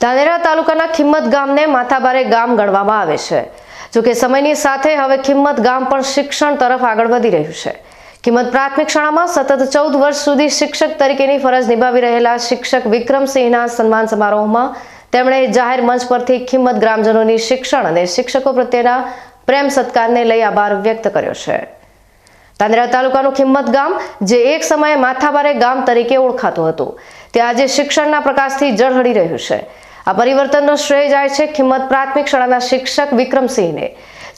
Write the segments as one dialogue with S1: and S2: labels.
S1: ધાનેરા તાલુકાના ખિંમત ગામને માથાભારે ગામ ગણવામાં આવે છે. જોકે સમયની સાથે હવે ખિંમત ગામ પણ શિક્ષણ તરફ આગળ વધી રહ્યું છે. કિંમત પ્રાથમિક શાળામાં સતત ચૌદ વર્ષ સુધી શિક્ષક તરીકેની ફરજ નિભાવી રહેલા શિક્ષક વિક્રમસિંહના સન્માન સમારોહમાં તેમણે જાહેર મંચ પરથી ખિંમત ગ્રામજનોની શિક્ષણ અને શિક્ષકો પ્રત્યેના પ્રેમ સત્કારને લઈ આભાર વ્યક્ત કર્યો છે. તાંદરા તાલુકાનું ખિંમત ગામ, જે એક સમયે માથાબારે ગામ તરીકે ઓળખાતું હતું. તે આજે શિક્ષણના પ્રકાશથી જળહળી રહ્યું છે. આ પરિવર્તનનો શ્રેય જાય છે ખિંમત પ્રાથમિક શાળાના શિક્ષક વિક્રમસિંહને.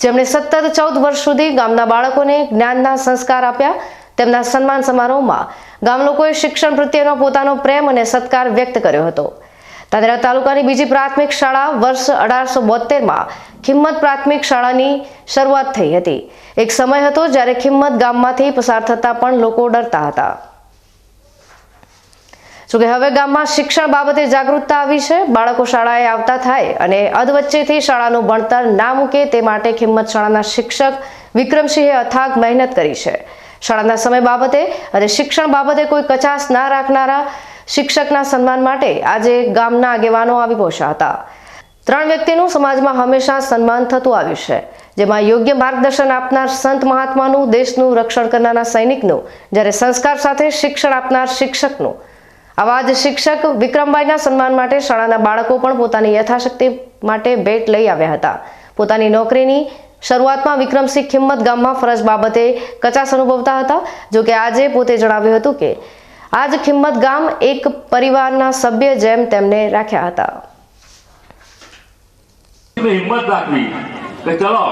S1: જેમણે સતત ચૌદ વર્ષ સુધી ગામના બાળકોને જ્ઞાનના સંસ્કાર આપ્યા, તેમના સન્માન સમારોહમાં ગામ લોકોએ શિક્ષણ પ્રત્યેનો પોતાનો પ્રેમ અને સત્કાર વ્યક્ત કર્યો હતો. તાંદરા તાલુકાની બીજી પ્રાથમિક શાળા વર્ષ અઢારસો બોતેરમાં ખિંમત પ્રાથમિક શાળાની શરૂઆત થઈ હતી. એક સમય હતો જ્યારે ખિંમત ગામમાંથી પસાર થતા પણ લોકો ડરતા હતા. જોકે હવે ગામમાં શિક્ષણ બાબતે જાગૃતતા આવી છે. બાળકો શાળાએ આવતા થાય અને અધવચ્ચેથી શાળાનું ભણતર ના મૂકે તે માટે ખિંમત શાળાના શિક્ષક વિક્રમસિંહે અથાગ મહેનત કરી છે. શાળાના સમય બાબતે અને શિક્ષણ બાબતે કોઈ કચાશ ના રાખનારા શિક્ષકના સન્માન માટે આજે ગામના આગેવાનો આવી પહોંચ્યા હતા. ત્રણ વ્યક્તિનું સમાજમાં હંમેશા સન્માન થતું આવ્યું છે, જેમાં યોગ્ય માર્ગદર્શન આપનાર સંત મહાત્માનું, દેશનું રક્ષણ કરનારા સૈનિકનું, જ્યારે સંસ્કાર સાથે શિક્ષણ આપનાર શિક્ષકનું. આવા જ શિક્ષક વિક્રમભાઈના સન્માન માટે શાળાના બાળકો પણ પોતાની યથાશક્તિ માટે ભેટ લઈ આવ્યા હતા. પોતાની નોકરીની શરૂઆતમાં વિક્રમસિંહ ખિંમત ગામમાં ફરજ બાબતે કચાશ અનુભવતા હતા, જોકે આજે પોતે જણાવ્યું હતું કે આજ ખિંમત ગામ એક પરિવારના સભ્ય જેમ તેમને રાખ્યા હતા.
S2: હિંમત રાખવી. કે ચલો,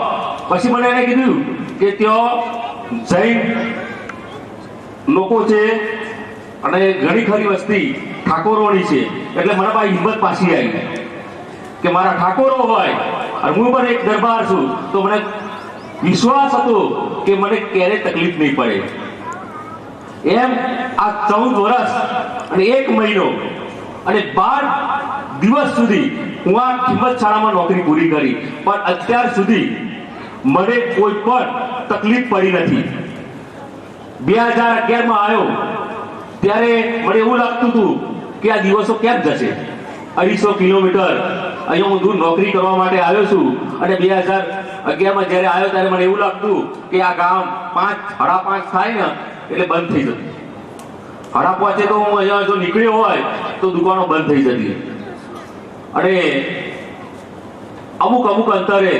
S2: પછી મને એને કીધું કે ત્યાં જૈન લોકો છે અને ઘણી ખરી વસ્તી ઠાકોરોની છે. એટલે મને પાસે હિંમત પાછી આવી. કે મારા ઠાકોરો હોય અને હું પણ એક દરબાર છું, તો મને વિશ્વાસ હતો કે મને ક્યારેય તકલીફ નહીં પડે. એમ આ ચૌદ વર્ષ અને એક મહિનો અને બાર દિવસ સુધી હું આ કિંમત શાળામાં નોકરી પૂરી કરી. પણ અત્યાર સુધી મને કોઈ પણ તકલીફ પડી નથી. બે હજાર અગિયારમાં આવ્યો ત્યારે મને એવું લાગતું હતું કે આ દિવસો ક્યાં જશે. અઢીસો કિલોમીટર અહીંયા હું દૂર નોકરી કરવા માટે આવ્યો છું અને બે હજાર અગિયારમાં જ્યારે આવ્યો ત્યારે મને એવું લાગતું કે આ ગામ પાંચ, સાડા પાંચ થાય ને એટલે બંધ થઈ જતી. સાડા પાંચે તો હું અહીંયા જો નીકળ્યો હોય તો દુકાનો બંધ થઈ જતી. અને અમુક અમુક અંતરે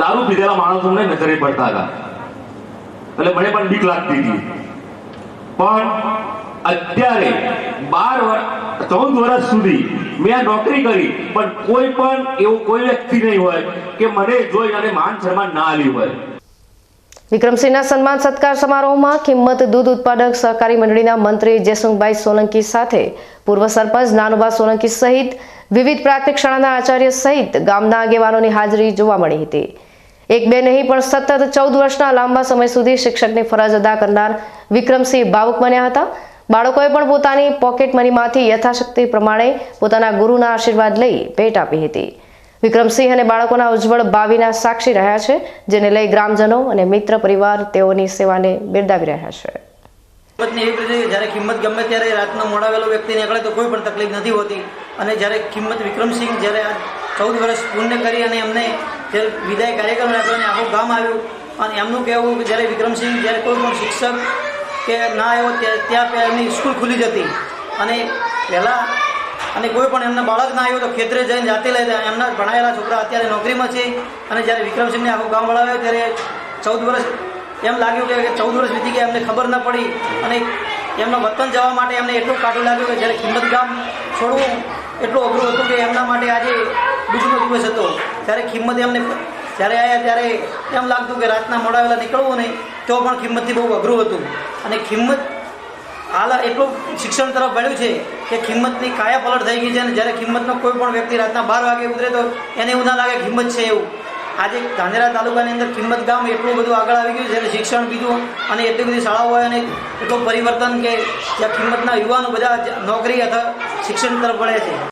S2: દારૂ પીધેલા માણસો મને નજરે પડતા હતા. એટલે મને પણ બીક લાગતી હતી. પણ અત્યારે બાર વર્ષ ચૌદ વર્ષ સુધી મેં આ નોકરી કરી, પણ કોઈ પણ એવો કોઈ વ્યક્તિ નહીં હોય કે મને જોઈ અને માન સન્માન ના આવી હોય.
S1: વિક્રમસિંહના સન્માન સત્કાર સમારોહમાં કિંમત દૂધ ઉત્પાદક સહકારી મંડળીના મંત્રી જયસુખભાઈ સોલંકી સાથે પૂર્વ સરપંચ નાનુભા સોલંકી સહિત વિવિધ પ્રાથમિક શાળાના આચાર્ય સહિત ગામના આગેવાનોની હાજરી જોવા મળી હતી. એક બે નહીં, પણ સતત ચૌદ વર્ષના લાંબા સમય સુધી શિક્ષકની ફરજ અદા કરનાર વિક્રમસિંહ ભાવુક બન્યા હતા. બાળકોએ પણ પોતાની પોકેટ મનીમાંથી યથાશક્તિ પ્રમાણે પોતાના ગુરુના આશીર્વાદ લઈ ભેટ આપી હતી. વિક્રમસિંહ અને બાળકોના ઉજ્જવળ ભાવિના સાક્ષી રહ્યા છે, જેને લઈ ગ્રામજનો અને મિત્ર પરિવાર તેઓની સેવાને બિરદાવી રહ્યા છે.
S3: કિંમતની એવી જ્યારે કિંમત ગમે ત્યારે રાતનો મોડાવેલો વ્યક્તિ નીકળે તો કોઈ પણ તકલીફ નથી હોતી. અને જ્યારે કિંમત વિક્રમસિંહ જ્યારે આ ચૌદ વર્ષ પૂર્ણ કરી અને એમને વિદાય કાર્યક્રમ રાખ્યો અને આખું ગામ આવ્યું, અને એમનું કહેવું કે જ્યારે વિક્રમસિંહ જ્યારે કોઈ પણ શિક્ષક કે ના આવ્યો, ત્યાં એમની સ્કૂલ ખુલી જતી અને પહેલાં અને કોઈ પણ એમના બાળક ના આવ્યો તો ખેતરે જઈને જાતે લઈ જાય. એમના ભણાયેલા છોકરા અત્યારે નોકરીમાં છે અને જ્યારે વિક્રમસિંહને આખું ગામ વળાવ્યો ત્યારે ચૌદ વર્ષ એમ લાગ્યું કે ચૌદ વર્ષ વીતી ગયા, એમને ખબર ન પડી અને એમના વતન જવા માટે એમને એટલું કાઢું લાગ્યું કે જ્યારે કિંમત ગામ છોડવું એટલું અઘરું હતું કે એમના માટે આજે બીજનો દિવસ હતો. ત્યારે કિંમત એમને જ્યારે આવ્યા ત્યારે એમ લાગતું કે રાતના મોડા વહેલા નીકળવું નહીં, તો પણ કિંમતથી બહુ અઘરું હતું. અને કિંમત હાલ એટલું શિક્ષણ તરફ વળ્યું છે કે કિંમતની કાયા પલટ થઈ ગઈ છે અને જ્યારે કિંમતનો કોઈ પણ વ્યક્તિ રાતના બાર વાગે ઉતરે તો એને એવું ના લાગે કિંમત છે એવું. આજે ધાનેરા તાલુકાની અંદર કિંમત ગામ એટલું બધું આગળ આવી ગયું છે અને શિક્ષણ બીજું અને એટલી બધી શાળાઓ અને એટલું પરિવર્તન કે જ્યાં કિંમતના યુવાનો બધા નોકરી અથવા શિક્ષણ તરફ વળે છે.